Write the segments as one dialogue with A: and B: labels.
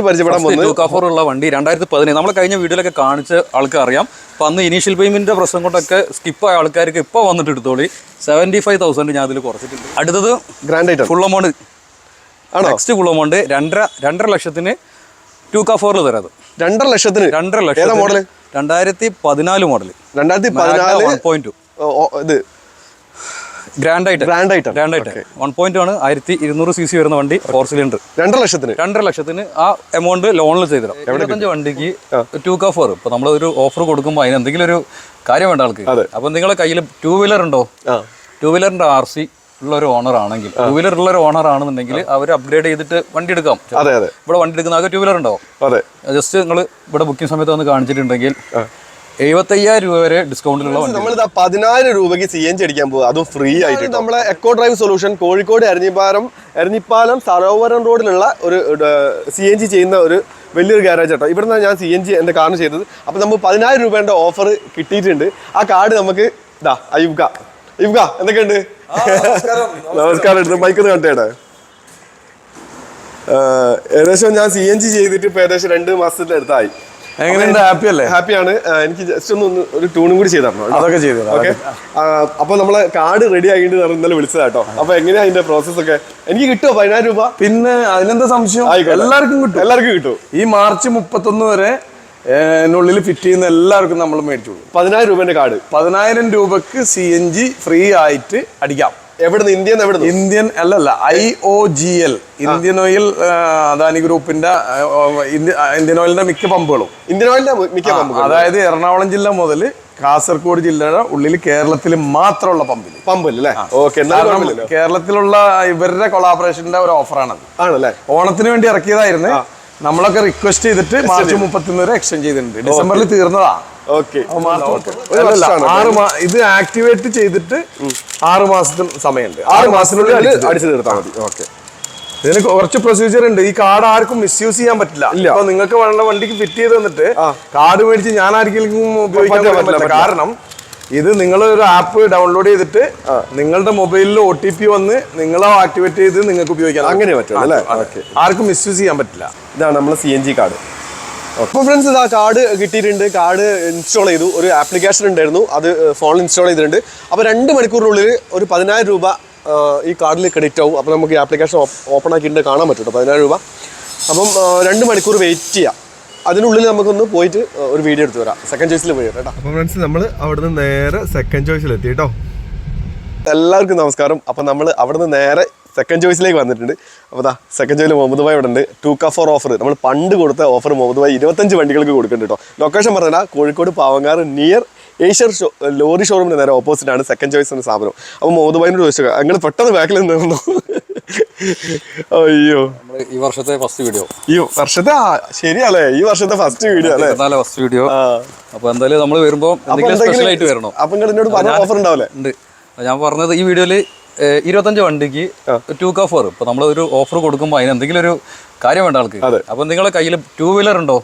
A: പരിചയപ്പെടാൻ പോകുന്നത്
B: കഫോർ ഉള്ള വണ്ടി രണ്ടായിരത്തി പതിനേഴ് നമ്മൾ കഴിഞ്ഞ വീഡിയോയിലൊക്കെ കാണിച്ച ആൾക്ക് അറിയാം അപ്പൊ അന്ന് ഇനീഷ്യൽ പേയ്മെന്റിന്റെ പ്രശ്നം കൊണ്ടൊക്കെ സ്കിപ്പ് ആയ ആൾക്കാർക്ക് ഇപ്പോൾ വന്നിട്ട് എടുത്തോളി. സെവന്റി ഫൈവ് തൗസൻഡ് ഞാൻ അതിൽ കുറച്ചിട്ടുണ്ട്. അടുത്തത്
A: ഗ്രാൻഡ്
B: ഫുൾ എമൗണ്ട്
A: ആണ്?
B: നെക്സ്റ്റ് ഫുൾ എമൗണ്ട് രണ്ടര രണ്ടര ലക്ഷത്തിന് ടു കാഫോറിൽ തരാം തരാത്
A: രണ്ടര ലക്ഷത്തിന്?
B: രണ്ടര ലക്ഷം
A: മോഡൽ?
B: രണ്ടായിരത്തി പതിനാല് മോഡൽ
A: രണ്ടായിരത്തി പതിനാല്
B: പോയിന്റ് ടു.
A: ഇത്
B: ഗ്രാൻഡ് ആയിട്ട്
A: ഗ്രാൻഡ് ആയിട്ട്
B: ഗ്രാൻഡ് ആയിട്ട് വൺ പോയിന്റ് ആണ്. ആയിരത്തി ഇരുന്നൂറ് സി സി വരുന്ന വണ്ടി ഫോർ സിലിണ്ടർ
A: രണ്ടര ലക്ഷത്തിന്?
B: രണ്ടര ലക്ഷത്തിന് ആ എമൗണ്ട് ലോണിൽ ചെയ്തിടാം. എഴുപത്തഞ്ച് വണ്ടിക്ക് ടു കാ ഫോർ ഇപ്പൊ നമ്മൾ ഒരു ഓഫർ കൊടുക്കുമ്പോൾ അതിന് എന്തെങ്കിലും ഒരു കാര്യം വേണ്ട ആൾക്ക്. അപ്പൊ നിങ്ങളെ കയ്യിൽ ടൂ വീലർ ഉണ്ടോ? ടൂ വീലറിന്റെ ആർ സി ഉള്ള ഒരു ഓണർ ആണെങ്കിൽ ടൂ വീലർ ഉള്ള ഒരു ഓണർ ആണെന്നുണ്ടെങ്കിൽ അവർ അപ്ഗ്രേഡ് ചെയ്തിട്ട് വണ്ടി എടുക്കാം. ഇവിടെ വണ്ടി എടുക്കുന്ന ആകെ ടൂ വീലർ ഉണ്ടാവും ജസ്റ്റ് നിങ്ങൾ ഇവിടെ ബുക്കിംഗ് സമയത്ത് വന്ന് കാണിച്ചിട്ടുണ്ടെങ്കിൽ എഴുപത്തയ്യായിരം രൂപ വരെ ഡിസ്കൗണ്ടിലുള്ള
A: നമ്മൾ പതിനായിരം രൂപയ്ക്ക് സി എൻ ജി അടിക്കാൻ പോകും അതും ഫ്രീ ആയിട്ട് നമ്മളെ eco drive solution Kozhikode Eranhipalam Eranhipalam Sarovaram റോഡിലുള്ള ഒരു സി എൻ ജി ചെയ്യുന്ന ഒരു വലിയൊരു ഗാരേജ് കേട്ടോ ഇവിടുന്ന് ഞാൻ സി എൻ ജി എന്റെ കാറിന് ചെയ്തത്. അപ്പോൾ നമുക്ക് പതിനായിരം രൂപേന്റെ ഓഫർ കിട്ടിയിട്ടുണ്ട്. ആ കാർഡ് നമുക്ക് ഇതാ അയ്യുബ്ക അയ്യുബ്ക എന്തൊക്കെയുണ്ട്? നമസ്കാരം. എടുത്ത് മൈക്കൊന്ന് കണ്ടേടെ ഏകദേശം ഞാൻ സി എൻ ജി ചെയ്തിട്ട് ഇപ്പൊ ഏകദേശം രണ്ട് മാസത്തിന്റെ അടുത്തായി.
C: എങ്ങനെയുണ്ട് ഹാപ്പി അല്ലേ?
A: ഹാപ്പിയാണ് എനിക്ക് ജസ്റ്റ് ഒന്ന് ഒരു ട്യൂണും കൂടി ചെയ്തു
C: അതൊക്കെ ചെയ്തു.
A: ഓക്കെ അപ്പൊ നമ്മളെ കാർഡ് റെഡി ആയിട്ട് ഇന്നലെ വിളിച്ചതാ കേട്ടോ. അപ്പൊ എങ്ങനെയാ അതിന്റെ പ്രോസസ് ഒക്കെ? എനിക്ക് കിട്ടുമോ പതിനായിരം രൂപ?
C: പിന്നെ അതിനെന്താ സംശയം? എല്ലാവർക്കും കിട്ടും.
A: എല്ലാവർക്കും കിട്ടും.
C: ഈ മാർച്ച് മുപ്പത്തൊന്ന് വരെ എന്നുള്ളിൽ ഫിറ്റ് ചെയ്യുന്ന എല്ലാവർക്കും നമ്മൾ മേടിച്ചു
A: പതിനായിരം രൂപന്റെ കാർഡ്
C: പതിനായിരം രൂപക്ക് സി എൻ ജി ഫ്രീ ആയിട്ട് അടിക്കാം.
A: എവിടുന്ന്? ഇന്ത്യ എവിടെ
C: ഇന്ത്യൻ അല്ലല്ല I O G L Indian oil Adani ഗ്രൂപ്പിന്റെ ഇന്ത്യൻ ഓയിലിന്റെ മിക്ക പമ്പുകളും.
A: ഇന്ത്യൻ ഓയിലിന്റെ മിക്ക പമ്പുകളും
C: അതായത് എറണാകുളം ജില്ല മുതൽ കാസർഗോഡ് ജില്ലയുടെ ഉള്ളിൽ കേരളത്തിൽ മാത്രമുള്ള പമ്പിൽ
A: പമ്പിൽ അല്ലേ? ഓക്കെ
C: കേരളത്തിലുള്ള ഇവരുടെ കൊളാബറേഷന്റെ ഒരു ഓഫറാണത്
A: ആണല്ലേ?
C: ഓണത്തിന് വേണ്ടി ഇറക്കിയതായിരുന്നു. നമ്മളൊക്കെ റിക്വസ്റ്റ് ചെയ്തിട്ട് മാർച്ച് മുപ്പത്തിയൊന്ന് വരെ എക്സ്റ്റെൻഡ് ചെയ്തിട്ടുണ്ട്. ഡിസംബറിൽ തീർന്നതാ. അപ്പൊ ഇത് ആക്ടിവേറ്റ് ചെയ്തിട്ട് ആറ് മാസത്തിൽ സമയമുണ്ട്. ആറ് മാസത്തിനുള്ളിൽ അടിച്ചു
A: തീർത്താൽ മതി. ഓക്കെ.
C: ഇതിന് കുറച്ച് പ്രൊസീജിയർ ഉണ്ട്. ഈ കാർഡ് ആർക്കും മിസ്യൂസ് ചെയ്യാൻ പറ്റില്ല. ഇപ്പൊ നിങ്ങൾക്ക് വേണ്ട വണ്ടിക്ക് ഫിറ്റ് ചെയ്ത് തന്നിട്ട് കാർഡ് മേടിച്ച് ഞാൻ ആർക്കെങ്കിലും ഉപയോഗിക്കാൻ
A: പറ്റില്ല.
C: കാരണം ഇത് നിങ്ങൾ ഒരു ആപ്പ് ഡൗൺലോഡ് ചെയ്തിട്ട് നിങ്ങളുടെ മൊബൈലിൽ ഒ ടി പി വന്ന് നിങ്ങളെ ആക്ടിവേറ്റ് ചെയ്ത് നിങ്ങൾക്ക് ഉപയോഗിക്കാം
A: അങ്ങനെ പറ്റും.
C: ആർക്കും മിസ്യൂസ് ചെയ്യാൻ പറ്റില്ല.
A: ഇതാണ് നമ്മളെ സി എൻ ജി കാർഡ് അപ്പോൾ ഫ്രണ്ട്സ് ഇതാ കാർഡ് കിട്ടിയിട്ടുണ്ട്. കാർഡ് ഇൻസ്റ്റാൾ ചെയ്തു. ഒരു ആപ്ലിക്കേഷൻ ഉണ്ടായിരുന്നു. അത് ഫോണിൽ ഇൻസ്റ്റാൾ ചെയ്തിട്ടുണ്ട്. അപ്പോൾ രണ്ട് മണിക്കൂറിനുള്ളിൽ ഒരു പതിനായിരം രൂപ ഈ കാർഡിൽ ക്രെഡിറ്റ് ആവും. അപ്പോൾ നമുക്ക് ഈ ആപ്ലിക്കേഷൻ ഓപ്പൺ ആക്കിയിട്ട് കാണാൻ പറ്റും പതിനായിരം രൂപ. അപ്പം രണ്ട് മണിക്കൂർ വെയിറ്റ് ചെയ്യാം. അതിനുള്ളിൽ നമുക്കൊന്ന് പോയിട്ട് ഒരു വീഡിയോ എടുത്ത് വരാം. സെക്കൻഡ് ചോയ്സിൽ പോയി കേട്ടോ. അപ്പോൾ ഫ്രണ്ട്സ് നമ്മൾ അവിടുന്ന് നേരെ സെക്കൻഡ് ചോയ്സിൽ എത്തി കേട്ടോ എല്ലാവർക്കും നമസ്കാരം. അപ്പം നമ്മൾ അവിടുന്ന് നേരെ സെക്കൻഡ് ചോയ്സിലേക്ക് വന്നിട്ടുണ്ട്. അപ്പോൾ ദാ സെക്കൻഡ് ചോയ്സിൽ മുഹമ്മദ് ഭായ് ഇവിടെ ഉണ്ട് ടു ക ഫോർ ഓഫർ നമ്മൾ പണ്ട് കൊടുത്ത ഓഫർ മുഹമ്മദ് ഭായ് ഇരുപത്തഞ്ച് വണ്ടികൾക്ക് കൊടുക്കുന്നുണ്ട് കേട്ടോ ലൊക്കേഷൻ പറഞ്ഞാൽ Kozhikode Pavangad near Eicher show lorry ഷോറൂമിന് നേരെ ഓപ്പോസിറ്റ് ആണ് സെക്കൻഡ് ചോയ്സ് എന്ന സ്ഥാപനം. അപ്പോൾ മുഹമ്മദ് ഭായിനോട് ചോദിച്ചു അങ്ങനെ പെട്ടെന്ന് ബാക്കിൽ നിന്നു അയ്യോ.
B: ഈ വർഷത്തെ ഫസ്റ്റ് വീഡിയോ
A: ഈ വർഷത്തെ ശരിയല്ലേ ഈ വർഷത്തെ ഫസ്റ്റ് വീഡിയോ അല്ലേ?
B: First video. അപ്പൊ എന്തായാലും നമ്മൾ വരുമ്പോ സ്പെഷ്യൽ ആയിട്ട് വരണോ.
A: അപ്പൊ എന്നോട് പറഞ്ഞ ഓഫർ ഉണ്ടാവില്ലേ?
B: ഉണ്ട്. ഞാൻ പറഞ്ഞത് ഈ വീഡിയോയിൽ ഇരുപത്തഞ്ച് വണ്ടിക്ക് ടു കാ ഫോർ ഇപ്പൊ നമ്മൾ ഒരു ഓഫർ കൊടുക്കുമ്പോൾ അതിന് എന്തെങ്കിലും ഒരു കാര്യം വേണ്ട ആൾക്ക്. അപ്പൊ നിങ്ങളെ കയ്യിൽ ടൂ വീലർ ഉണ്ടോ?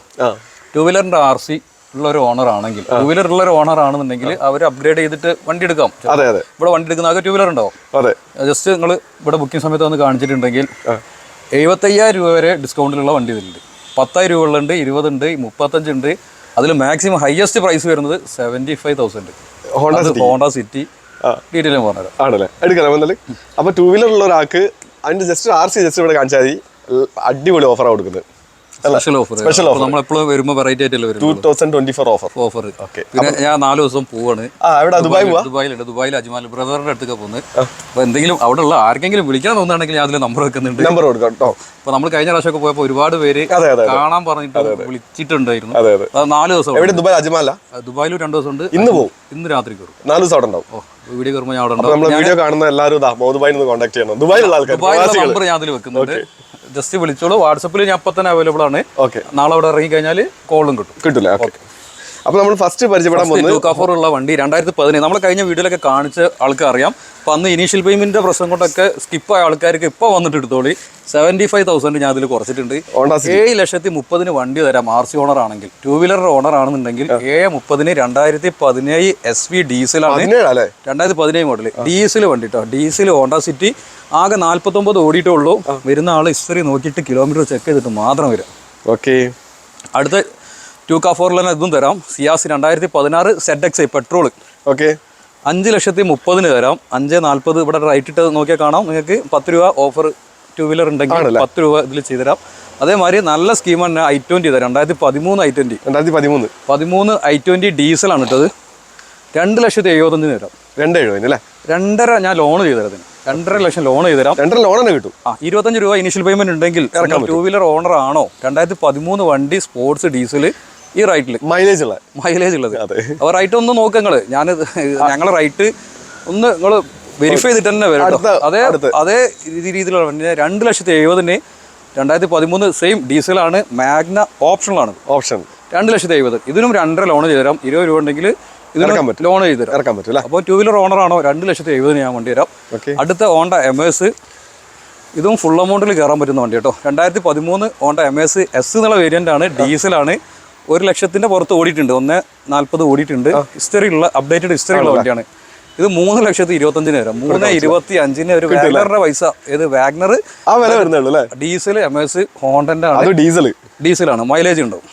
B: ടു വീലറിന്റെ ആർ സി ഉള്ള ഒരു ഓണർ ആണെങ്കിൽ ടൂ വീലർ ഉള്ള ഒരു ഓണർ ആണെന്നുണ്ടെങ്കിൽ അവർ അപ്ഗ്രേഡ് ചെയ്തിട്ട് വണ്ടി എടുക്കാം.
A: അതെ അതെ.
B: ഇവിടെ വണ്ടി എടുക്കുന്ന ആകെ ടൂ വീലർ ഉണ്ടോ?
A: അതെ.
B: ജസ്റ്റ് നിങ്ങൾ ഇവിടെ ബുക്കിംഗ് സമയത്ത് വന്ന് കാണിച്ചിട്ടുണ്ടെങ്കിൽ എഴുപത്തയ്യായിരം രൂപ വരെ ഡിസ്കൗണ്ടിലുള്ള വണ്ടി ഇതിലുണ്ട്. പത്തായിരം രൂപ ഉള്ളുണ്ട് ഇരുപതുണ്ട് മുപ്പത്തഞ്ചുണ്ട്. അതിൽ മാക്സിമം ഹയസ്റ്റ് പ്രൈസ് വരുന്നത് seventy five thousand
A: Honda
B: City detail പറഞ്ഞു
A: ആണല്ലേ? എടുക്കണം എന്നാൽ അപ്പോൾ ടൂ വീലർ ഉള്ള ഒരാൾക്ക് അതിന്റെ ജസ്റ്റ് ആർ സി ജസ്റ്റ് ഇവിടെ കാണിച്ചാൽ മതി. അടിപൊളി ഓഫറാണ് കൊടുക്കുന്നത്.
B: Special offer. നമ്മൾ എപ്പോഴും വരുമ്പോൾ വെറൈറ്റി ആയിട്ടല്ലേ
A: ടൂ
B: വരും
A: thousand twenty four offer
B: offer
A: Okay.
B: പിന്നെ ഞാൻ നാല് ദിവസം പോവാണ്.
A: ദുബായ്
B: ദുബായിലുണ്ട്. ദുബായിൽ അജ്മാൽ ബ്രദറിന്റെ അടുത്തൊക്കെ പോകുന്നത് അപ്പോൾ എന്തെങ്കിലും അവിടെ ഉള്ള ആർക്കെങ്കിലും വിളിക്കാൻ തോന്നുകയാണെങ്കിൽ ഞാൻ അതിൽ നമ്പർ വെക്കുന്നുണ്ട്.
A: നമ്പർ കൊടുക്കാം കേട്ടോ.
B: അപ്പൊ നമ്മൾ കഴിഞ്ഞ പ്രാവശ്യമൊക്കെ പോയപ്പോൾ ഒരുപാട് പേര് കാണാൻ പറഞ്ഞിട്ട് വിളിച്ചിട്ടുണ്ടായിരുന്നു. നാല് ദിവസം
A: എവിടെ? ദുബായ് അജ്മാല?
B: ദുബായിൽ രണ്ട് ദിവസം ഉണ്ട്
A: ഇന്ന് പോകും
B: ഇന്ന് രാത്രി കയറും
A: നാല് ദിവസം അവിടെ ഉണ്ടാവും.
B: വീഡിയോ കയറുമ്പോൾ ഞാൻ അവിടെ ഉണ്ടാവും.
A: വീഡിയോ കാണുന്ന എല്ലാവരും ദുബായിൽ നിന്ന് കോൺടാക്ട് ചെയ്യണം. ദുബായിലുള്ള ആൾക്കാർ
B: നമ്പർ ഞാൻ അതിൽ വെക്കുന്നുണ്ട്. ജസ്റ്റ് വിളിച്ചോളൂ. വാട്സപ്പിൽ ഞാൻ അപ്പം തന്നെ അവൈലബിൾ ആണ്.
A: ഓക്കെ
B: നാളെ അവിടെ ഇറങ്ങി കഴിഞ്ഞാൽ കോളും കിട്ടും
A: കിട്ടില്ല ഓക്കെ അപ്പൊ നമ്മൾ ഫസ്റ്റ് പരിചയപ്പെടാൻ പോകുന്നത്
B: ഉള്ള വണ്ടി രണ്ടായിരത്തി പതിനേഴ്. നമ്മൾ കഴിഞ്ഞ വീഡിയോയിലൊക്കെ കാണിച്ച ആൾക്ക് അറിയാം അപ്പൊ അന്ന് ഇനീഷ്യൽ പേയ്മെന്റിന്റെ പ്രശ്നം കൊണ്ടൊക്കെ സ്കിപ്പ് ആയ ആൾക്കാർക്ക് ഇപ്പോൾ വന്നിട്ട് എടുത്തോളി. സെവന്റി ഫൈവ് തൗസൻഡ് ഞാൻ അതിൽ കുറച്ചിട്ടുണ്ട്. ഏഴ് ലക്ഷത്തി മുപ്പതിന് വണ്ടി തരാം ആർ സി ഓണർ ആണെങ്കിൽ. ടൂ വീലർ ഓണർ ആണെന്നുണ്ടെങ്കിൽ ഏഴ് മുപ്പതിന് രണ്ടായിരത്തി പതിനേഴ് എസ് വി ഡീസലാണ് രണ്ടായിരത്തി പതിനേഴ് മോഡൽ ഡീസൽ വണ്ടി കേട്ടോ ഡീസൽ ഹോണ്ട സിറ്റി ആകെ നാൽപ്പത്തൊമ്പത് ഓടിയിട്ടേ ഉള്ളൂ വരുന്ന ആൾ ഹിസ്റ്ററി നോക്കിയിട്ട് കിലോമീറ്റർ ചെക്ക് ചെയ്തിട്ട് മാത്രം വരാം.
A: ഓക്കെ
B: അടുത്ത ടു കാ ഫോറിൽ തന്നെ ഇതും തരാം. സിയാസ് രണ്ടായിരത്തി പതിനാറ് Z X I petrol
A: okay.
B: അഞ്ച് ലക്ഷത്തി മുപ്പതിന് തരാം. അഞ്ച് നാൽപ്പത് ഇവിടെ റൈറ്റ് ഇട്ട് നോക്കിയാൽ കാണാം. നിങ്ങൾക്ക് പത്ത് രൂപ ഓഫർ ടു വീലർ ഉണ്ടെങ്കിൽ പത്ത് രൂപ ഇതിൽ ചെയ്തുതരാം അതേമാതിരി നല്ല സ്കീം തന്നെ ഐ ട്വന്റി തരാം. രണ്ടായിരത്തി പതിമൂന്ന് ഐ ട്വന്റി
A: രണ്ടായിരത്തി പതിമൂന്ന്.
B: പതിമൂന്ന് ഐ ട്വന്റി ഡീസലാണ് ഇട്ടത്. രണ്ട് ലക്ഷത്തി എഴുപത്തഞ്ചിന് തരാം.
A: രണ്ട് എഴുപതിന് അല്ലേ
B: രണ്ടര ഞാൻ ലോൺ ചെയ്തു തരാം ഇതിന്. രണ്ടര ലക്ഷം ലോൺ ചെയ്തു തരാം.
A: രണ്ടര ലോൺ തന്നെ കിട്ടും.
B: ആ ഇരുപത്തഞ്ച് രൂപ ഇനിഷ്യൽ പേയ്മെന്റ് ഉണ്ടെങ്കിൽ ടൂ വീലർ ഓണർ ആണോ? രണ്ടായിരത്തി പതിമൂന്ന് വണ്ടി സ്പോർട്സ് ഡീസൽ ഈ റൈറ്റിൽ
A: മൈലേജ് ഉള്ള.
B: മൈലേജ് ഉള്ളത്.
A: അതെ.
B: അപ്പോൾ റൈറ്റ് ഒന്ന് നോക്ക് നിങ്ങൾ. ഞാൻ ഞങ്ങളെ റൈറ്റ് ഒന്ന് നിങ്ങൾ വെരിഫൈ ചെയ്തിട്ട് തന്നെ വരും കേട്ടോ.
A: അടുത്ത-
B: അതേ അതേ രീതിയിലുള്ള വണ്ടി. രണ്ട് ലക്ഷത്തി എഴുപതിന് രണ്ടായിരത്തി പതിമൂന്ന് സെയിം ഡീസലാണ് മാഗ്ന ഓപ്ഷണലാണ്
A: ഓപ്ഷൻ
B: രണ്ട് ലക്ഷത്തി എഴുപത്. ഇതിനും രണ്ടര ലോൺ ചെയ്തു തരാം ഇരുപത് രൂപ ഉണ്ടെങ്കിൽ ഇതിനും. ലോൺ ചെയ്ത് തരാം
A: ഇറക്കാൻ പറ്റില്ല
B: അപ്പോൾ ടൂ വീലർ ഓണർ ആണോ? രണ്ട് ലക്ഷത്തി എഴുപതിന് ഞാൻ വണ്ടി തരാം. അടുത്ത ഓണ്ട എം എസ് ഇതും ഫുൾ എമൗണ്ടിൽ കയറാൻ പറ്റുന്ന വണ്ടി കേട്ടോ. രണ്ടായിരത്തി പതിമൂന്ന് ഓണ്ട എം എസ് എസ് എന്നുള്ള വേരിയന്റ് ആണ്. ഡീസലാണ് ഒരു ലക്ഷത്തിന്റെ പുറത്ത് ഓടിയിട്ടുണ്ട്. ഒന്ന് നാൽപ്പത് ഓടിയിട്ടുണ്ട്. ഹിസ്റ്ററി ഉള്ള അപ്ഡേറ്റഡ് ഹിസ്റ്ററി ഉള്ള വണ്ടിയാണ്. ഇത് മൂന്ന് ലക്ഷത്തി ഇരുപത്തഞ്ചിന് വരാം. മൂന്ന് ഇരുപത്തി അഞ്ചിന് ഒരു വാഗ്നറിന്റെ പൈസ. ഇത് വാഗ്നർ
A: ആ വില വരുന്നുള്ളൂ അല്ലേ?
B: ഡീസൽ എം എസ് ഹോണ്ടന്റെ ആണ്.
A: ഡീസൽ
B: ഡീസലാണ് മൈലേജ് ഉണ്ടാവും.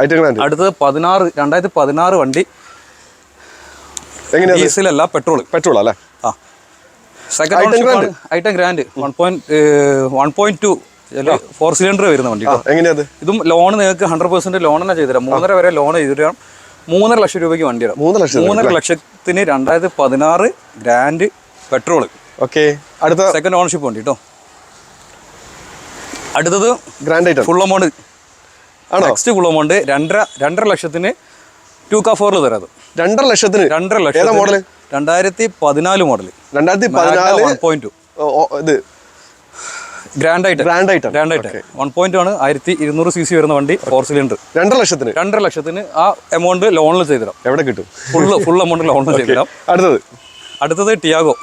A: ഐറ്റം
B: അടുത്തത് പതിനാറ് രണ്ടായിരത്തി പതിനാറ് വണ്ടി.
A: എങ്ങനെയാ
B: ഡീസലല്ല പെട്രോൾ
A: പെട്രോൾ അല്ലേ?
B: ആ. Second item grand one point one point two four cylinder വരുന്ന വണ്ടി
A: എങ്ങനെയാ
B: ഇതും ലോൺ നിങ്ങൾക്ക് ഹൺഡ്രഡ് പെർസെന്റ് ലോൺ തന്നെ ചെയ്തുതരാം. മൂന്നര വരെ ലോൺ ചെയ്തുതരാം മൂന്നര ലക്ഷം രൂപയ്ക്ക് വണ്ടി
A: മൂന്ന് ലക്ഷം
B: മൂന്നര ലക്ഷത്തിന് രണ്ടായിരത്തി പതിനാറ് ഗ്രാൻഡ് പെട്രോൾ
A: ഓക്കെ അടുത്ത
B: സെക്കൻഡ് ഓണർഷിപ്പ് വണ്ടി കേട്ടോ അടുത്തത്
A: grand
B: full amount next full amount രണ്ടര രണ്ടര ലക്ഷത്തിന് ടു കാ ഫോറിൽ തരാം
A: രണ്ടര ലക്ഷത്തിന്?
B: രണ്ടര ലക്ഷം
A: മോഡൽ
B: രണ്ടായിരത്തി പതിനാല് മോഡൽ
A: രണ്ടായിരത്തി പതിനാല്
B: പോയിന്റ്
A: ഇത്
B: ഗ്രാൻഡ് ആയിട്ട്
A: ഗ്രാൻഡ് ആയിട്ട്
B: ഗ്രാൻഡ് ആയിട്ട് വൺ പോയിന്റ് ആണ് ആയിരത്തി ഇരുന്നൂറ് സി സി വരുന്ന വണ്ടി ഫോർ സിലിണ്ടർ
A: രണ്ടര ലക്ഷത്തിന്?
B: രണ്ടര ലക്ഷത്തിന് ആ എമൗണ്ട് ലോണിൽ ചെയ്തിടാം.
A: എവിടെ കിട്ടും?
B: ഫുള്ള് ഫുൾ എമൗണ്ട് ലോണിൽ ചെയ്തിടാം.
A: അടുത്തത്?
B: അടുത്തത് ടിയാഗോ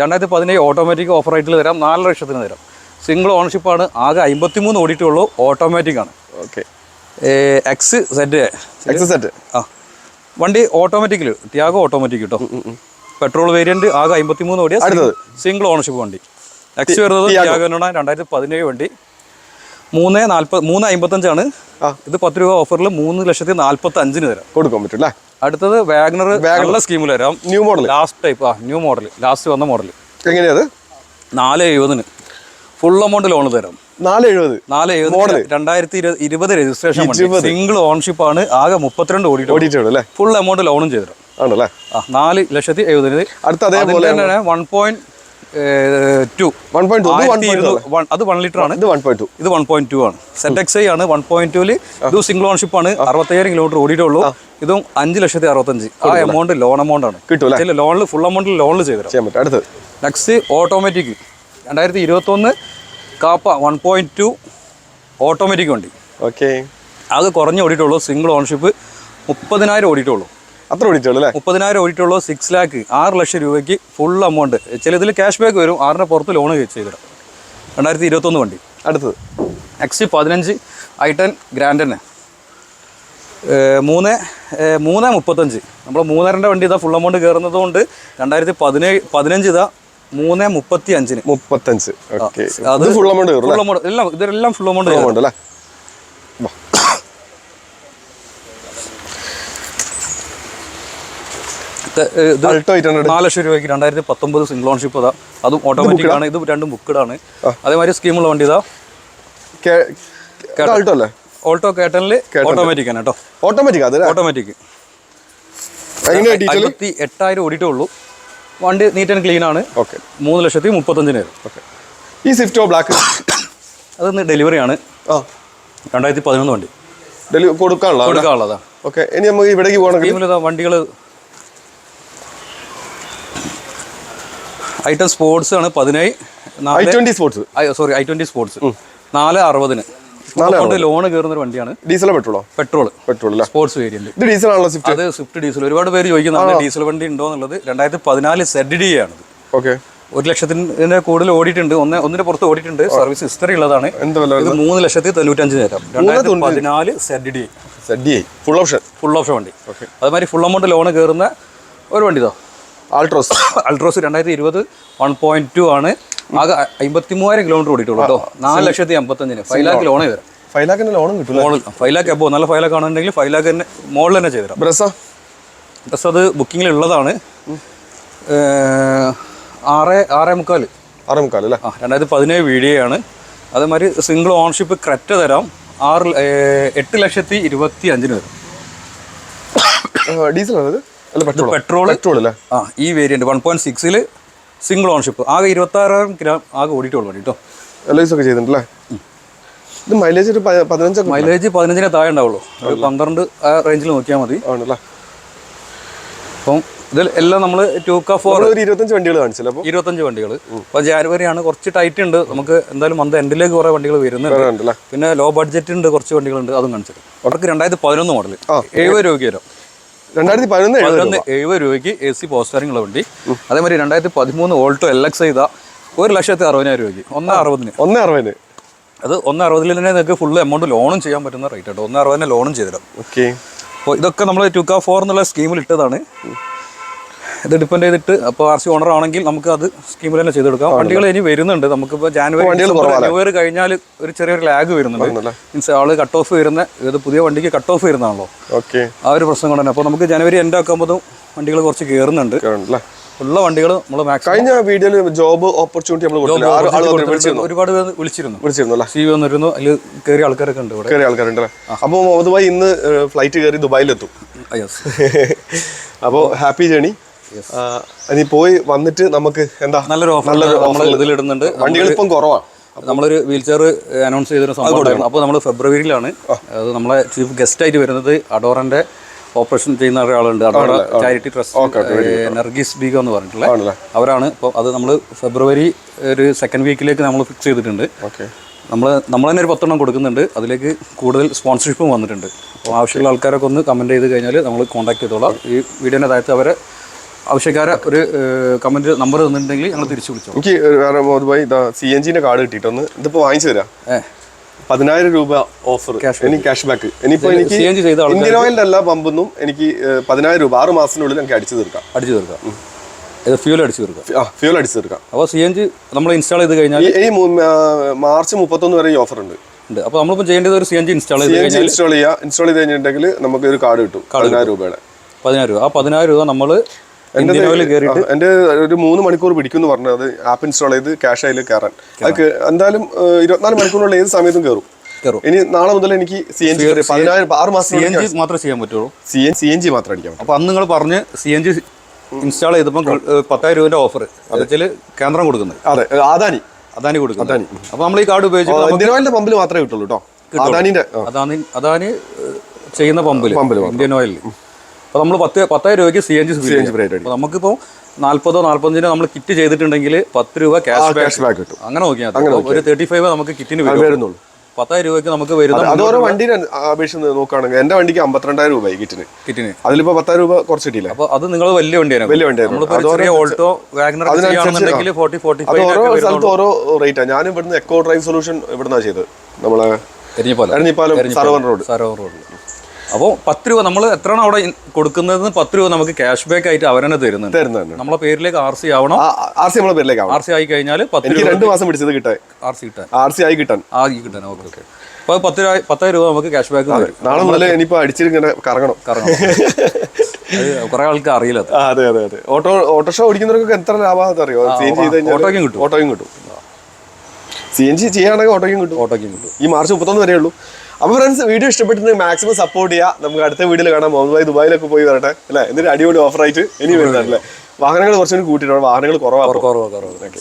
B: രണ്ടായിരത്തി പതിനേഴ് ഓട്ടോമാറ്റിക് ഓഫർ ആയിട്ട് തരാം. നാല് ലക്ഷത്തിന് തരാം. സിംഗിൾ ഓണർഷിപ്പാണ് ആകെ അമ്പത്തിമൂന്ന് ഓടിയിട്ടുള്ളൂ ഓട്ടോമാറ്റിക് ആണ്.
A: Okay.
B: X Z
A: X Z
B: ആ. വണ്ടി ഓട്ടോമാറ്റിക്കിൽ ടിയാഗോ ഓട്ടോമാറ്റിക് കേട്ടോ പെട്രോൾ വേരിയന്റ് ആകെ അമ്പത്തിമൂന്ന് ഓടിയ. സിംഗിൾ ഓണർഷിപ്പ് വണ്ടി. എക്സ് വരുന്നത് ടിയാഗോനാണ് രണ്ടായിരത്തി പതിനേഴ് വണ്ടി. മൂന്ന് നാൽപ്പത് മൂന്ന് അമ്പത്തഞ്ചാണ്. ഇത് പത്ത് രൂപ ഓഫറിൽ മൂന്ന് ലക്ഷത്തി നാൽപ്പത്തി അഞ്ചിന് തരാം.
A: കൊടുക്കാൻ പറ്റും അല്ലേ?
B: അടുത്തത് വാഗ്നർ നല്ല സ്കീമിൽ വരാം.
A: ന്യൂ മോഡൽ
B: ലാസ്റ്റ് ടൈപ്പ് ആ ന്യൂ മോഡൽ ലാസ്റ്റ് വന്ന മോഡൽ
A: എങ്ങനെയാ അത്?
B: നാല് എഴുപതിന്. ഫുൾ എമൗണ്ട് ലോൺ തരാം.
A: നാല് എഴുപത്.
B: നാല് എഴുപത് രണ്ടായിരത്തി ഇരുപത് രജിസ്ട്രേഷൻ. സിംഗിൾ ഓൺഷിപ്പ് ആണ്. ആകെ മുപ്പത്തിരണ്ട് ഓടിയിട്ട് ഫുൾ എമൗണ്ട് ലോണും ചെയ്തു
A: ആണല്ലേ?
B: ആ നാല് ലക്ഷത്തി എഴുപതിന്.
A: അടുത്ത അതേപോലെ
B: തന്നെ one point two.
A: One point
B: അത് വൺ ലിറ്റർ ആണ്.
A: ഇത് വൺ പോയിന്റ് ടു
B: ഇത് വൺ പോയിന്റ് ടു ആണ്. സെറ്റ് എക്സ് ഐ ആണ് വൺ പോയിന്റ് ടുവിൽ ഇത് സിംഗിൾ ഓൺഷിപ്പ് ആണ്. അറുപത്തയ്യായിരം കിലോമീറ്റർ ഓടിയിട്ടുള്ളൂ ഇതും അഞ്ച് ലക്ഷത്തി അറുപത്തഞ്ച്. ആ എമൗണ്ട് ലോൺ എമൗണ്ട് ആണ്.
A: കിട്ടും
B: ലോണിൽ ഫുൾ എമൗണ്ടിൽ ലോണിൽ ചെയ്തു
A: അടുത്ത്
B: നെക്സ്റ്റ് ഓട്ടോമാറ്റിക് രണ്ടായിരത്തി ഇരുപത്തൊന്ന് Kappa one point two automatic വണ്ടി.
A: ഓക്കെ
B: അത് കുറഞ്ഞ് ഓടിയിട്ടുള്ളൂ. സിംഗിൾ ഓൺഷിപ്പ് മുപ്പതിനായിരം ഓടിയിട്ടുള്ളൂ.
A: അത്ര ഓടിറ്റുള്ളൂ അല്ലേ?
B: മുപ്പതിനായിരം ഓടിറ്റുള്ളൂ സിക്സ് ലാക്ക് ആറ് ലക്ഷം രൂപയ്ക്ക് ഫുൾ എമൗണ്ട് ചിലതിൽ ക്യാഷ് ബാക്ക് വരും ആറിന് പുറത്ത് ലോൺ ചെയ്തിടാം രണ്ടായിരത്തി ഇരുപത്തൊന്ന് വണ്ടി.
A: അടുത്തത്.
B: എക്സ് പതിനഞ്ച് ഐ ടെൻ ഗ്രാൻഡ് തന്നെ. മൂന്ന് മൂന്ന് മുപ്പത്തഞ്ച്. നമ്മൾ മൂന്നരന്റെ വണ്ടി ഇതാ ഫുൾ എമൗണ്ട് കയറുന്നത് കൊണ്ട് രണ്ടായിരത്തി പതിനേഴ് പതിനഞ്ച് ഇതാ മൂന്ന് മുപ്പത്തി അഞ്ചിന്
A: മുപ്പത്തഞ്ച്
B: അത്
A: ഫുൾ എമൗണ്ട്
B: ഫുൾ എമൗണ്ട് എല്ലാം ഇതെല്ലാം ഫുൾ അമൗണ്ട്
A: എമൗണ്ട് അല്ലേ? വാ.
B: ഇത്
A: അൾട്ടോ
B: നാല് ലക്ഷം രൂപയ്ക്ക് രണ്ടായിരത്തി പത്തൊമ്പത് സിംഗിൾ ഓൺഷിപ്പ് അതാ. അതും ഓട്ടോമാറ്റിക് ആണ്. ഇത് രണ്ടും ബുക്കഡ് ആണ് അതേമാതിരി സ്കീമുള്ള വണ്ടി ഇതാ.
A: അൾട്ടോ അല്ലേ?
B: ഓൾട്ടോ കേട്ടനിൽ ഓട്ടോമാറ്റിക് ആണ് കേട്ടോ.
A: ഓട്ടോമാറ്റിക് അത്
B: ഓട്ടോമാറ്റിക് അമ്പത്തി എട്ടായിരം ഓടിയിട്ടേ ഉള്ളൂ. വണ്ടി നീറ്റ് ആൻഡ് ക്ലീൻ ആണ്.
A: ഓക്കെ
B: മൂന്ന് ലക്ഷത്തി മുപ്പത്തഞ്ചിന്
A: ഓക്കെ ഈ സ്വിഫ്റ്റോ ബ്ലാക്ക്
B: അതൊന്ന് ഡെലിവറി ആണ്. രണ്ടായിരത്തി പതിനൊന്ന് വണ്ടി.
A: ഡെലിവറി കൊടുക്കാനുള്ള
B: കൊടുക്കാനുള്ളതാ.
A: ഓക്കെ ഇനി നമുക്ക് ഇവിടേക്ക്
B: പോകണം വണ്ടികൾ ഐറ്റം സ്പോർട്സ് ആണ് പതിനേഴ്
A: I twenty sports
B: sorry I twenty sports നാല് അറുപതിന്. ലോൺ കയറുന്ന ഒരു വണ്ടിയാണ്.
A: ഡീസലോ പെട്രോളോ?
B: പെട്രോൾ.
A: പെട്രോൾ
B: സ്പോർട്സ് വേരിയന്റ്
A: ഇത് ഡീസൽ ആണല്ലോ സ്വിഫ്റ്റ്?
B: അത് സ്വിഫ്റ്റ് ഡീസൽ. ഒരുപാട് പേര് ചോദിക്കുന്നുണ്ട് ഡീസൽ വണ്ടി ഉണ്ടോ എന്നുള്ളത് രണ്ടായിരത്തി പതിനാല് സെഡ് ഡി ആണ്
A: ഓക്കെ.
B: ഒരു ലക്ഷത്തിന്റെ കൂടുതൽ ഓടിയിട്ടുണ്ട്. ഒന്ന് ഒന്നിന് പുറത്ത് ഓടിയിട്ടുണ്ട്. സർവീസ് ഹിസ്റ്ററി ഉള്ളതാണ്. ഇത് മൂന്ന് ലക്ഷത്തി തൊണ്ണൂറ്റഞ്ച് നേരം രണ്ടായിരത്തി പതിനാല് Z D
A: D full option
B: full option വണ്ടി. അതുമാതിരി ഫുൾ എമൗണ്ട് ലോൺ കയറുന്ന ഒരു വണ്ടി ഇതോ.
A: ആൾട്രോസ്
B: അൾട്രോസ് രണ്ടായിരത്തി ഇരുപത് വൺ പോയിന്റ് ടു ആണ്. ആകെ അമ്പത്തി മൂവായിരം കിലോമീറ്റർ ഓടിയിട്ടുള്ളൂ കേട്ടോ. നാല് ലക്ഷത്തി അമ്പത്തഞ്ചിന്. ഫൈവ് ലാക്ക് ലോൺ വരാം.
A: ഫൈവ് ലാഖിന്റെ ലോണും കിട്ടും
B: മോളിൽ ഫൈവ് ലാക്ക് അപ്പോൾ നല്ല ഫൈവ് ലാക്ക് ആണെന്നുണ്ടെങ്കിൽ ഫൈവ് ലാക്ക് തന്നെ മോളിൽ തന്നെ ചെയ്തുതരാം
A: ബ്രസ്സാ
B: ബ്രസ്? അത് ബുക്കിങ്ങിൽ ഉള്ളതാണ് ആറ് ആറേ മുക്കാൽ.
A: ആറേ മുക്കാൽ അല്ലേ?
B: ആ രണ്ടായിരത്തി പതിനേഴ് വീഡിയോയാണ് അതേമാതിരി സിംഗിൾ ഓൺഷിപ്പ് ക്രെറ്റ തരാം. ആറ് എട്ട് ലക്ഷത്തി ഇരുപത്തി അഞ്ചിന് വരും
A: ഡീസൽ ആണ് ഇത് അല്ല പെട്രോൾ
B: പെട്രോൾ
A: അല്ലേ?
B: ആ ഈ വേരിയന്റ് വൺ പോയിന്റ് സിക്സിൽ സിംഗിൾ ഓൺഷിപ്പ് ആകെ ഇരുപത്താറായിരം ഗ്രാം ആകെ ഓടിയിട്ടുള്ളൂ വണ്ടി കേട്ടോ
A: എൽ ഒക്കെ ചെയ്തിട്ടുണ്ടല്ലേ ഇത് മൈലേജ് ഒരു പതിനഞ്ച്
B: മൈലേജ് പതിനഞ്ചിനെ താഴെ ഉണ്ടാവുള്ളൂ. ഒരു പന്ത്രണ്ട് ആ റേഞ്ചിൽ നോക്കിയാൽ മതി.
A: ആണല്ലേ?
B: അപ്പം ഇതിൽ എല്ലാം നമ്മൾ ടൂ കാ ഫോർ
A: ഒരു ഇരുപത്തഞ്ച് വണ്ടികൾ കാണിച്ചില്ല അപ്പോൾ
B: ഇരുപത്തഞ്ച് വണ്ടികൾ അപ്പോൾ ജാനുവരി ആണ് കുറച്ച് ടൈറ്റ് ഉണ്ട്. നമുക്ക് എന്തായാലും മന്ത് എൻഡിലേക്ക് കുറേ വണ്ടികൾ വരുന്നുണ്ട്. പിന്നെ ലോ ബഡ്ജറ്റ് ഉണ്ട് കുറച്ച് വണ്ടികളുണ്ട് അതും കാണിച്ചിട്ട്. അവർക്ക് രണ്ടായിരത്തി പതിനൊന്ന് മോഡൽ എഴുപത് രൂപയ്ക്ക് വരും.
A: രണ്ടായിരത്തി പതിനൊന്ന് എഴുപത്
B: രൂപയ്ക്ക് എ സി പോസ്റ്റാറിംഗ് വണ്ടി. അതേമാതിരി രണ്ടായിരത്തി പതിമൂന്ന് ഓൾട്ടോ എൽ എക്സ് ചെയ്ത ഒരു ലക്ഷത്തി അറുപതിനായിരം രൂപയ്ക്ക്. ഒന്ന് അറുപതിന്.
A: ഒന്ന് അറുപതിന്.
B: അത് ഒന്നേ അറുപതിൽ തന്നെ നിങ്ങൾക്ക് ഫുൾ എമൗണ്ട് ലോണും ചെയ്യാൻ പറ്റുന്ന റേറ്റ് കേട്ടോ. ഒന്നേ അറുപതിന് ലോണും ചെയ്തിടാം.
A: ഓക്കെ
B: അപ്പോൾ ഇതൊക്കെ നമ്മൾ ടു കാ ഫോർ എന്നുള്ള സ്കീമിൽ ഇട്ടതാണ്. ഇത് ഡിപ്പെൻഡ് ചെയ്തിട്ട് അപ്പോൾ ആർ സി ഓണർ ആണെങ്കിൽ നമുക്ക് അത് സ്കീമിൽ തന്നെ ചെയ്തെടുക്കാം. വണ്ടികൾ ഇനി വരുന്നുണ്ട്. നമുക്കിപ്പോൾ ജാനുവരി
A: വണ്ടികൾ
B: ജനുവരി ന്യൂ ഇയർ കഴിഞ്ഞാൽ ഒരു ചെറിയൊരു ലാഗ് വരുന്നുണ്ട്. മീൻസ് ആൾ കട്ട് ഓഫ് വരുന്ന ഇത് പുതിയ വണ്ടിക്ക് കട്ട് ഓഫ് വരുന്നതാണല്ലോ.
A: ഓക്കെ.
B: ആ ഒരു പ്രശ്നം കൊണ്ട് തന്നെ അപ്പോൾ നമുക്ക് ജനുവരി എൻഡ് ആക്കുമ്പോഴും വണ്ടികൾ കുറച്ച് കയറുന്നുണ്ട് ഉള്ള വണ്ടികൾ നമ്മൾ
A: കഴിഞ്ഞ വീഡിയോയിൽ ജോബ് ഓപ്പർച്യൂണിറ്റി നമ്മൾ
B: ഒരുപാട് പേര് വിളിച്ചിരുന്നു.
A: വിളിച്ചിരുന്നു
B: സി വി വന്നിരുന്നു. അതിൽ കയറിയ ആൾക്കാരൊക്കെ ഉണ്ട്
A: കയറിയ ആൾക്കാരുണ്ട് അപ്പോൾ അതുമായി ഇന്ന് ഫ്ലൈറ്റ് കയറി ദുബായിലെത്തും. അപ്പോൾ ഹാപ്പി ജേണി ഇനി പോയി വന്നിട്ട് നമുക്ക് എന്താ?
B: നല്ലൊരു ഓഫർ നമ്മൾ ഇതിലിടുന്നുണ്ട്.
A: വണ്ടികൾ ഇപ്പം കുറവാണ്
B: നമ്മളൊരു വീൽ ചെയർ അനൗൺസ് ചെയ്തൊരു സംഭവം അപ്പോൾ നമ്മൾ ഫെബ്രുവരിയിലാണ്. അത് നമ്മളെ ചീഫ് ഗസ്റ്റ് ആയിട്ട് വരുന്നത് അഡോറന്റെ ഓപ്പറേഷൻ ചെയ്യുന്ന ഒരാളുണ്ട്. അഡോറ ചാരിറ്റി ട്രസ്റ്റ് നർഗീസ് ബീഗ എന്ന് പറഞ്ഞിട്ടുള്ള അവരാണ്. ഇപ്പോൾ അത് നമ്മൾ ഫെബ്രുവരി ഒരു സെക്കൻഡ് വീക്കിലേക്ക് നമ്മൾ ഫിക്സ് ചെയ്തിട്ടുണ്ട്.
A: ഓക്കെ.
B: നമ്മൾ നമ്മൾ തന്നെ ഒരു പത്തെണ്ണം കൊടുക്കുന്നുണ്ട്. അതിലേക്ക് കൂടുതൽ സ്പോൺസർഷിപ്പും വന്നിട്ടുണ്ട്. അപ്പോൾ ആവശ്യമുള്ള ആൾക്കാരൊക്കെ ഒന്ന് കമന്റ് ചെയ്ത് കഴിഞ്ഞാൽ നമ്മൾ കോൺടാക്ട് ചെയ്തോളാം. ഈ വീഡിയോന്റെ താഴത്ത് അവരെ ആവശ്യക്കാരെ ഒരു കമന്റ് നമ്പർ തന്നിട്ടുണ്ടെങ്കിൽ ഞങ്ങൾ തിരിച്ചു വിളിച്ചു
A: എനിക്ക് ഭായി ഇതാ സി എൻ ജിന്റെ കാർഡ് കിട്ടിയിട്ടൊന്ന് ഇതിപ്പോ വാങ്ങിച്ചു തരാം. പതിനായിരം രൂപ ഓഫർ എനിക്ക് ക്യാഷ് ബാക്ക് ഇനിയിപ്പോ എനിക്ക് ഇന്ത്യൻ ഓയിലിന്റെ എല്ലാ പമ്പൊന്നും എനിക്ക് പതിനായിരം രൂപ ആറ് മാസത്തിനുള്ളിൽ എനിക്ക് അടിച്ചു തീർക്കാം.
B: അടിച്ചു തീർക്കാം. ഇത് ഫ്യൂൽ അടിച്ചു തീർക്കാം.
A: ഫ്യൂൽ അടിച്ചു തീർക്കാം.
B: അപ്പോൾ സി എൻ ജി നമ്മൾ ഇൻസ്റ്റാൾ ചെയ്ത് കഴിഞ്ഞാൽ
A: ഈ- മാർച്ച് മുപ്പത്തൊന്ന് വരെ ഈ ഓഫർ ഉണ്ട്.
B: ഉണ്ട്. അപ്പോൾ നമ്മളിപ്പോൾ ചെയ്യേണ്ടത് ഒരു സി എൻ ജി ഇൻസ്റ്റാൾ ചെയ്ത്
A: ഇൻസ്റ്റാൾ ചെയ്യുക ഇൻസ്റ്റാൾ ചെയ്ത് കഴിഞ്ഞിട്ടുണ്ടെങ്കിൽ നമുക്ക് ഒരു കാർഡ് കിട്ടും പതിനായിരം രൂപയുടെ.
B: പതിനായിരം രൂപ. ആ പതിനായിരം രൂപ നമ്മൾ
A: എന്റെ ഒരു മൂന്ന് മണിക്കൂർ പിടിക്കും എന്ന് പറഞ്ഞത് ആപ്പ് ഇൻസ്റ്റാൾ ചെയ്ത് ക്യാഷ് അതിൽ കയറാൻ അത് എന്തായാലും ഇരുപത്തിനാല് മണിക്കൂറിനുള്ള ഏത് സമയത്തും കയറും ഇനി നാളെ മുതൽ എനിക്ക് സി എൻ ജി പതിനായിരം ആറ്
B: സി
A: മാസം
B: എൻ ജി മാത്രമേ ചെയ്യാൻ പറ്റുള്ളൂ.
A: C N C N G മാത്രം അടിക്കാം അപ്പൊ
B: അപ്പോൾ അന്ന് നിങ്ങൾ പറഞ്ഞ് സി എൻ ജി ഇൻസ്റ്റാൾ ചെയ്തപ്പോൾ പത്തായിരം രൂപയുടെ ഓഫർ അതെച്ചാൽ കേന്ദ്രം കൊടുക്കുന്നത്.
A: അതെ. ആദാനി
B: അദാനി. കൊടുക്കുന്നത്. അപ്പോൾ നമ്മൾ ഈ കാർഡ്
A: ഉപയോഗിച്ച് പമ്പിൽ മാത്രമേ കിട്ടുള്ളൂ കേട്ടോ അദാനിന്റെ
B: അദാനി അദാനി ചെയ്യുന്ന പമ്പിൽ
A: പമ്പിൽ
B: ഇന്ത്യൻ ഓയിലിൽ അപ്പോൾ നമ്മൾ പത്ത് പത്തായിരം രൂപയ്ക്ക് C N G
A: C N G rate
B: അപ്പോൾ നമുക്കിപ്പോൾ നാൽപ്പതോ നാൽപ്പത്തഞ്ചിനോ നമ്മൾ കിറ്റ് ചെയ്തിട്ടുണ്ടെങ്കിൽ പത്ത് രൂപ ക്യാഷ്
A: ക്യാഷ് ബാക്ക് കിട്ടും.
B: അങ്ങനെ നോക്കിയാൽ. ഒരു തേർട്ടി ഫൈവ് നമുക്ക് കിറ്റിന് വരും
A: വരുന്നുള്ളൂ.
B: പത്തായിരം രൂപയ്ക്ക് നമുക്ക് വരുന്ന
A: അത് ഓരോ വണ്ടിനെ അപേക്ഷിച്ച് നോക്കുകയാണെങ്കിൽ എന്റെ വണ്ടിക്ക് അമ്പത്തിരണ്ടായിരം രൂപ കിറ്റിന്
B: കിറ്റിന്
A: അതിലിപ്പോ പത്തായിരം രൂപ കുറച്ച് കിട്ടിയില്ല?
B: അപ്പൊ അത് നിങ്ങൾ വലിയ വണ്ടിയാണ്
A: വലിയ
B: വണ്ടിയാണ് ഓൾട്ടോ വാഗ്നർ ചെയ്യുകയാണെന്നുണ്ടെങ്കിൽ ഫോർട്ടി ഫോർട്ടി
A: ഓരോ സ്ഥലത്ത് ഓരോ റേറ്റാ ഞാൻ ഇവിടുന്ന് എക്കോ ഡ്രൈവ് സൊല്യൂഷൻ ഇവിടുന്നാണ് ചെയ്തത്. നമ്മളെ
B: എരിഞ്ഞിപ്പാലം.
A: എരഞ്ഞിപ്പാലം സർവൻ റോഡ്
B: സരോവർ റോഡിൽ അപ്പോൾ പത്ത് രൂപ നമ്മൾ എത്രയാണ് അവിടെ കൊടുക്കുന്നത് പത്ത് രൂപ നമുക്ക് ക്യാഷ് ബാക്ക് ആയിട്ട് അവരെന്നെ തരുന്നുണ്ട്.
A: തരുന്നതാണ്
B: നമ്മളെ പേരിലേക്ക് ആർ സി ആവണം?
A: ആർ സി നമ്മളെ പേരിലേക്ക് ആവണം.
B: ആർ സി ആയി കഴിഞ്ഞാൽ പത്ത് രൂപ
A: രണ്ട് മാസം പിടിച്ചത് കിട്ടാൻ.
B: ആർ സി കിട്ടാൻ.
A: ആർ സി ആയി കിട്ടാൻ.
B: ആയി കിട്ടാൻ. Okay okay. അപ്പോൾ പത്ത് രൂപ പത്തായിരം രൂപ നമുക്ക് ക്യാഷ് ബാക്ക്
A: നാളെ മുതൽ ഇനിയിപ്പോ അടിച്ചിരിങ്ങനെ കറങ്ങണം.
B: കറങ്ങണം. കുറെ ആൾക്ക് അറിയില്ല അത്.
A: അതെ അതെ ഓട്ടോ ഓട്ടോഷോ ഓടിക്കുന്നവർക്കൊക്കെ എത്ര ലാഭം അറിയോ
B: ഓട്ടോയ്ക്കും കിട്ടും.
A: ഓട്ടോയും കിട്ടും. സി എൻ ജി ചെയ്യുകയാണെങ്കിൽ ഓട്ടോയ്ക്കും കിട്ടും.
B: ഓട്ടോയ്ക്കും കിട്ടും.
A: ഈ മാർച്ച് മുപ്പത്തൊന്ന് വരെ ഉള്ളൂ. അപ്പോൾ ഫ്രണ്ട്സ് വീഡിയോ ഇഷ്ടപ്പെട്ടിട്ടുണ്ടെങ്കിൽ മാക്സിമം സപ്പോർട്ട് ചെയ്യുക. നമുക്ക് അടുത്ത വീഡിയോയിൽ കാണാം. മുഹമ്മദ് ഭായി ദുബായിലൊക്കെ പോയി വരട്ടെ. അല്ലേ? എന്നിട്ട് അടിപൊളി ഓഫറായിട്ട് ഇനി വരുന്നതല്ലേ വാഹനങ്ങൾ കുറച്ചുകൂടി കൂട്ടിയിട്ടുണ്ട്. വാഹനങ്ങൾ കുറവാണ്
B: കുറവ് കുറവ്
A: ഓക്കെ